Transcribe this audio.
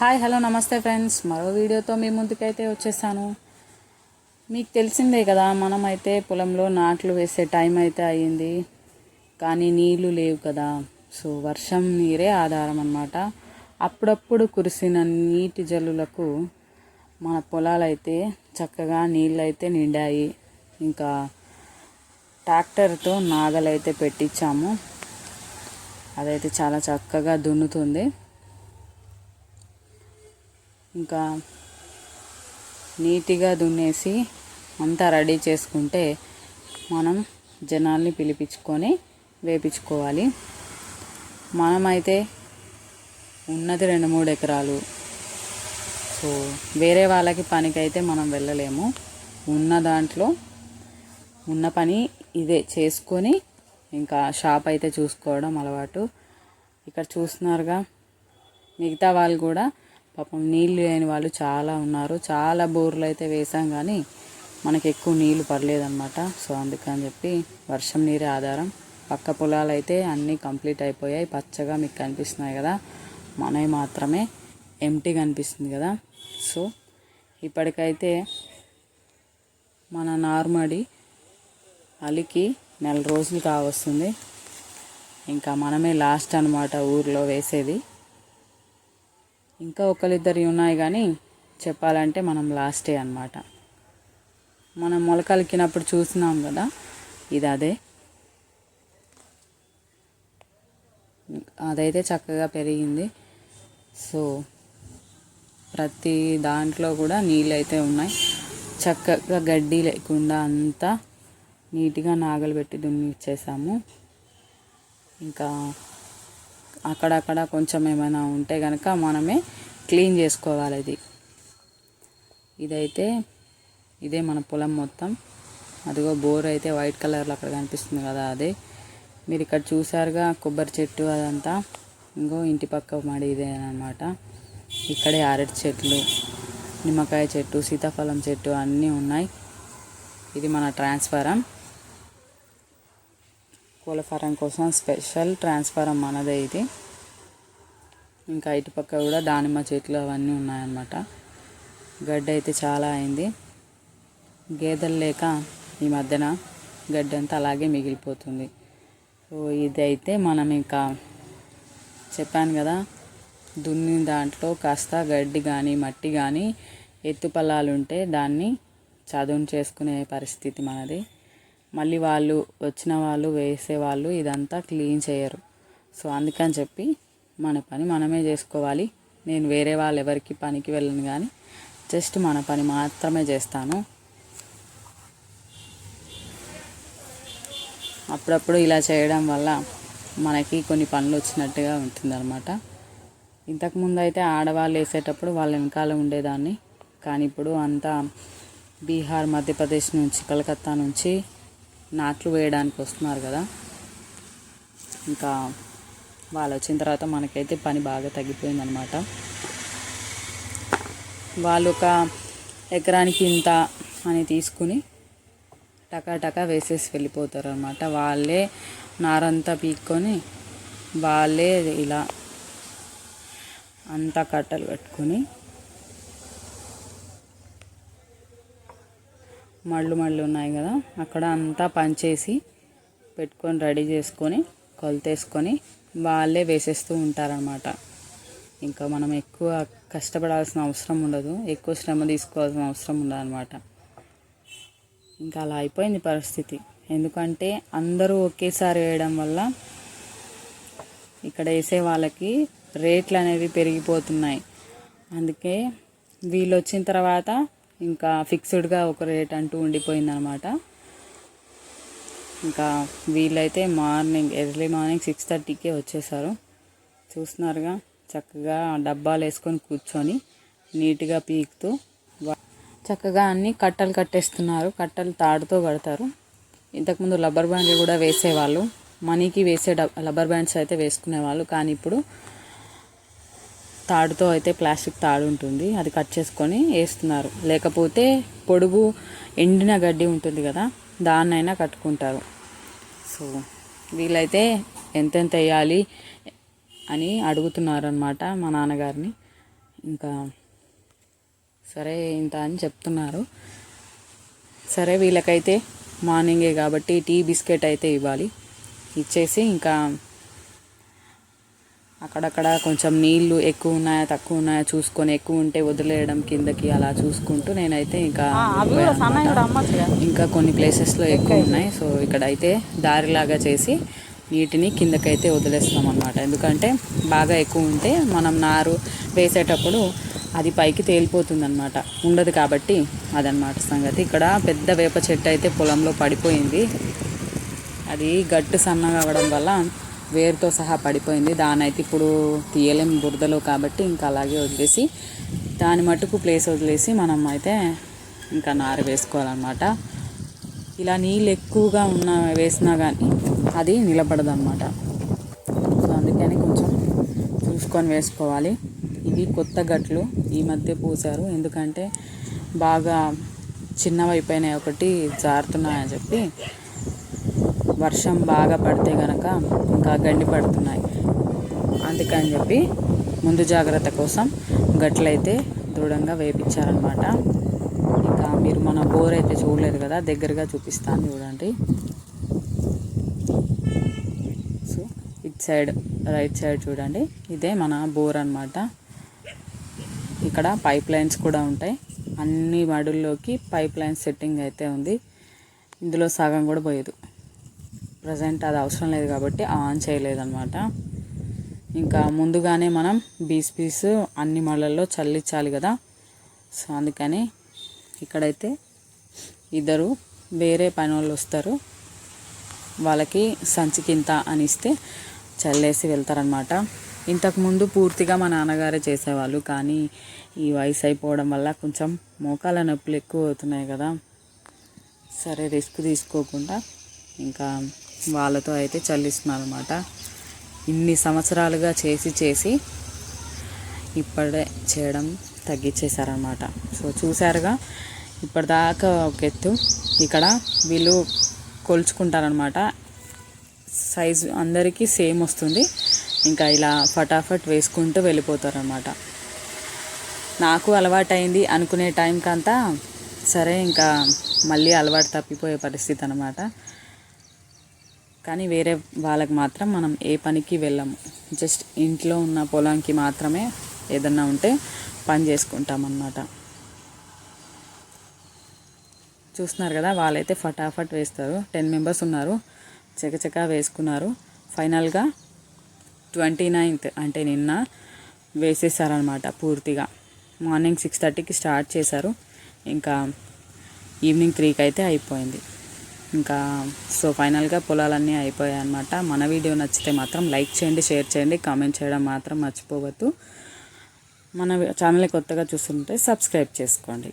Hi hello నమస్తే friends. మరో వీడియోతో మీ ముందుకైతే వచ్చేసాను. మీకు తెలిసిందే కదా మనమైతే పొలంలో నాట్లు వేసే టైం అయితే అయ్యింది. కానీ నీళ్ళు లేవు కదా. సో వర్షం నీరే ఆధారం అన్నమాట. అప్పుడప్పుడు కురిసిన నీటి జల్లులకు మన పొలాలైతే చక్కగా నీళ్ళు అయితే నిండాయి. ఇంకా ట్రాక్టర్తో నాగలైతే పెట్టించాము. అదైతే చాలా చక్కగా దున్నుతుంది. ఇంకా నీట్గా దున్నేసి అంతా రెడీ చేసుకుంటే మనం జనాల్ని పిలిపించుకొని వేపించుకోవాలి. మనమైతే ఉన్నది రెండు మూడు ఎకరాలు. సో వేరే వాళ్ళకి పనికైతే మనం వెళ్ళలేము. ఉన్న దాంట్లో ఉన్న పని ఇదే చేసుకొని ఇంకా షాప్ అయితే చూసుకోవడం అలవాటు. ఇక్కడ చూస్తున్నారుగా మిగతా వాళ్ళు కూడా పాపం నీళ్ళు లేని వాళ్ళు చాలా ఉన్నారు. చాలా బోర్లు అయితే వేసాం కానీ మనకి ఎక్కువ నీళ్ళు పడలేదన్నమాట. సో అందుకని చెప్పి వర్షం నీరే ఆధారం. పక్క పొలాలు అయితే అన్నీ కంప్లీట్ అయిపోయాయి. పచ్చగా మీకు కనిపిస్తున్నాయి కదా. మనవి మాత్రమే ఎంటీ కనిపిస్తుంది కదా. సో ఇప్పటికైతే మన నార్మడి అలికి నెల రోజులు కావస్తుంది. ఇంకా మనమే లాస్ట్ అనమాట ఊర్లో వేసేది. ఇంకా ఒకరిద్దరి ఉన్నాయి కానీ చెప్పాలంటే మనం లాస్టే అనమాట మనం మొలకలికినప్పుడు చూసినాం కదా ఇది అదే అదైతే చక్కగా పెరిగింది. సో ప్రతి దాంట్లో కూడా నీళ్ళు అయితే ఉన్నాయి. చక్కగా గడ్డి లేకుండా అంతా నీట్గా నాగలు పెట్టి దున్ని ఇచ్చేసాము ఇంకా అక్కడక్కడ కొంచెం ఏమైనా ఉంటే కనుక మనమే క్లీన్ చేసుకోవాలి ఇది. ఇదైతే ఇదే మన పొలం మొత్తం. అదిగో బోర్ అయితే వైట్ కలర్లో అక్కడ కనిపిస్తుంది కదా అదే. మీరు ఇక్కడ చూసారుగా కొబ్బరి చెట్టు అదంతా. ఇంకో ఇంటి పక్క మడి ఇదే అనమాట ఇక్కడే అరటి చెట్లు నిమ్మకాయ చెట్టు సీతాఫలం చెట్టు అన్నీ ఉన్నాయి. ఇది మన ట్రాన్స్ఫారం. కోళ్ళ ఫారం కోసం స్పెషల్ ట్రాన్స్ఫారం మనదే ఇది. ఇంకా ఇటు పక్క కూడా దానిమ్మ చెట్లు అవన్నీ ఉన్నాయన్నమాట. గడ్డి అయితే చాలా అయింది. గేదెలు లేక ఈ మధ్యన గడ్డి అంతా అలాగే మిగిలిపోతుంది. సో ఇది అయితే మనం ఇంకా చెప్పాను కదా దున్ని దాంట్లో కాస్త గడ్డి కానీ మట్టి కానీ ఎత్తు పొలాలు ఉంటే దాన్ని చదును చేసుకునే పరిస్థితి మనది. మళ్ళీ వాళ్ళు వచ్చిన వాళ్ళు వేసే వాళ్ళు ఇదంతా క్లీన్ చేయరు. సో అందుకని చెప్పి మన పని మనమే చేసుకోవాలి. నేను వేరే వాళ్ళు ఎవరికి పనికి వెళ్ళను కానీ జస్ట్ మన పని మాత్రమే చేస్తాను. అప్పుడప్పుడు ఇలా చేయడం వల్ల మనకి కొన్ని పనులు వచ్చినట్టుగా ఉంటుందన్నమాట. ఇంతకుముందు అయితే ఆడవాళ్ళు వేసేటప్పుడు వాళ్ళ వెనకాల ఉండేదాన్ని. కానీ ఇప్పుడు అంతా బీహార్ మధ్యప్రదేశ్ నుంచి కలకత్తా నుంచి నాట్లు వేయడానికి వస్తున్నారు కదా. ఇంకా వాళ్ళు వచ్చిన తర్వాత మనకైతే పని బాగా తగ్గిపోయిందనమాట వాళ్ళు ఒక ఎకరానికి ఇంత అని తీసుకుని టకా టకా వేసేసి వెళ్ళిపోతారు అనమాట వాళ్ళే నారంతా పీక్కొని వాళ్ళే ఇలా అంతా కట్టలు కట్టుకొని మళ్ళు మళ్ళు ఉన్నాయి కదా అక్కడ అంతా పంచేసి పెట్టుకొని రెడీ చేసుకొని కొలతేసుకొని వాళ్ళే వేసేస్తూ ఉంటారనమాట ఇంకా మనం ఎక్కువ కష్టపడాల్సిన అవసరం ఉండదు ఎక్కువ శ్రమ తీసుకోవాల్సిన అవసరం ఉండదు అనమాట ఇంకా అలా అయిపోయింది పరిస్థితి. ఎందుకంటే అందరూ ఒకేసారి వేయడం వల్ల ఇక్కడ వేసే వాళ్ళకి రేట్లు అనేవి పెరిగిపోతున్నాయి. అందుకే వీళ్ళు వచ్చిన తర్వాత ఇంకా ఫిక్స్డ్గా ఒక రేట్ అంటూ ఉండిపోయిందనమాట. ఇంకా వీళ్ళైతే మార్నింగ్ ఎర్లీ మార్నింగ్ సిక్స్ థర్టీకే వచ్చేసారు. చూస్తున్నారుగా చక్కగా డబ్బాలు వేసుకొని కూర్చొని నీట్గా పీకుతూ చక్కగా అన్ని కట్టలు కట్టేస్తున్నారు. కట్టలు తాడుతో కడతారు. ఇంతకుముందు రబ్బర్ బ్యాండ్లు కూడా వేసేవాళ్ళు. మనీకి వేసే డబ్ రబ్బర్ బ్యాండ్స్ అయితే వేసుకునేవాళ్ళు. కానీ ఇప్పుడు తాడుతో అయితే ప్లాస్టిక్ తాడు ఉంటుంది. అది కట్ చేసుకొని వేస్తున్నారు. లేకపోతే పొడుగు ఎండిన గడ్డి ఉంటుంది కదా దాన్నైనా కట్టుకుంటారు. సో వీళ్ళైతే ఎంతెంత వేయాలి అని అడుగుతున్నారు అనమాట మా నాన్నగారిని. ఇంకా సరే ఇంత అని చెప్తున్నారు. సరే వీళ్ళకైతే మార్నింగే కాబట్టి టీ బిస్కెట్ అయితే ఇవ్వాలి. ఇచ్చేసి ఇంకా అక్కడక్కడ కొంచెం నీళ్ళు ఎక్కువ ఉన్నాయా తక్కువ ఉన్నాయా చూసుకొని ఎక్కువ ఉంటే వదిలేయడం కిందకి అలా చూసుకుంటూ నేనైతే ఇంకా. ఇంకా కొన్ని ప్లేసెస్లో ఎక్కువ ఉన్నాయి సో ఇక్కడైతే దారిలాగా చేసి నీటిని కిందకైతే వదిలేస్తాం అనమాట ఎందుకంటే బాగా ఎక్కువ ఉంటే మనం నారు వేసేటప్పుడు అది పైకి తేలిపోతుంది అనమాట ఉండదు కాబట్టి అదనమాట సంగతి. ఇక్కడ పెద్ద వేప చెట్టు అయితే పొలంలో పడిపోయింది. అది గట్టు సన్నగా అవ్వడం వల్ల వేరుతో సహా పడిపోయింది. దాని అయితే ఇప్పుడు తీయలేం బురదలో కాబట్టి ఇంకా అలాగే వదిలేసి దాని మట్టుకు ప్లేస్ వదిలేసి మనం అయితే ఇంకా నార వేసుకోవాలన్నమాట. ఇలా నీళ్ళు ఎక్కువగా ఉన్న వేసినా కానీ అది నిలబడదన్నమాట. సో అందుకని కొంచెం చూసుకొని వేసుకోవాలి. ఇవి కొత్త గట్లు ఈ మధ్య పూసారు. ఎందుకంటే బాగా చిన్నవైపోయినాయి ఒకటి జారుతున్నాయని చెప్పి. వర్షం బాగా పడితే కనుక ఇంకా గండి పడుతున్నాయి. అందుకని చెప్పి ముందు జాగ్రత్త కోసం గట్లయితే దృఢంగా వేపించారనమాట ఇంకా మీరు మన బోర్ అయితే చూడలేదు కదా దగ్గరగా చూపిస్తాను చూడండి. So it side right side చూడండి. ఇదే మన బోర్ అనమాట ఇక్కడ పైప్ లైన్స్ కూడా ఉంటాయి. అన్ని మడుల్లోకి పైప్ లైన్ సెట్టింగ్ అయితే ఉంది. ఇందులో సగం కూడా పోయేది. ప్రజెంట్ అది అవసరం లేదు కాబట్టి ఆన్ చేయలేదన్నమాట. ఇంకా ముందుగానే మనం బీస్ పీస్ అన్ని మళ్ళల్లో చల్లించాలి కదా. సో అందుకని ఇక్కడైతే ఇద్దరు వేరే పని వాళ్ళు వస్తారు. వాళ్ళకి సంచికింత అని ఇస్తే చల్లేసి వెళ్తారనమాట ఇంతకుముందు పూర్తిగా మా నాన్నగారే చేసేవాళ్ళు కానీ ఈ వయసు అయిపోవడం వల్ల కొంచెం మోకాల నొప్పులు ఎక్కువ అవుతున్నాయి కదా. సరే రిస్క్ తీసుకోకుండా ఇంకా వాళ్ళతో అయితే చల్లిస్తున్నాను అనమాట ఇన్ని సంవత్సరాలుగా చేసి చేసి ఇప్పుడే చేయడం తగ్గించేశారనమాట సో చూసారుగా ఇప్పటిదాకా ఒక ఎత్తు. ఇక్కడ వీళ్ళు కొలుచుకుంటారనమాట సైజు అందరికీ సేమ్ వస్తుంది. ఇంకా ఇలా ఫటాఫట్ వేసుకుంటూ వెళ్ళిపోతారనమాట నాకు అలవాటైంది అనుకునే టైంకంతా సరే ఇంకా మళ్ళీ అలవాటు తప్పిపోయే పరిస్థితి అనమాట కానీ వేరే వాళ్ళకి మాత్రం మనం ఏ పనికి వెళ్ళము. జస్ట్ ఇంట్లో ఉన్న పొలానికి మాత్రమే ఏదన్నా ఉంటే పని చేసుకుంటాం అన్నమాట చూస్తున్నారు కదా వాళ్ళైతే ఫటాఫట్ వేస్తారు. టెన్ మెంబర్స్ ఉన్నారు. చకచకా వేసుకున్నారు. ఫైనల్గా ట్వంటీ నైన్త్ అంటే నిన్న వేసేసారనమాట పూర్తిగా. మార్నింగ్ సిక్స్ థర్టీకి స్టార్ట్ చేశారు. ఇంకా ఈవినింగ్ త్రీకి అయితే అయిపోయింది. ఇంకా సో ఫైనల్గా పొలాలన్నీ అయిపోయాయి అనమాట మన వీడియో నచ్చితే మాత్రం లైక్ చేయండి షేర్ చేయండి కామెంట్ చేయడం మాత్రం మర్చిపోవద్దు. మన ఛానల్ కొత్తగా చూస్తుంటే సబ్స్క్రైబ్ చేసుకోండి.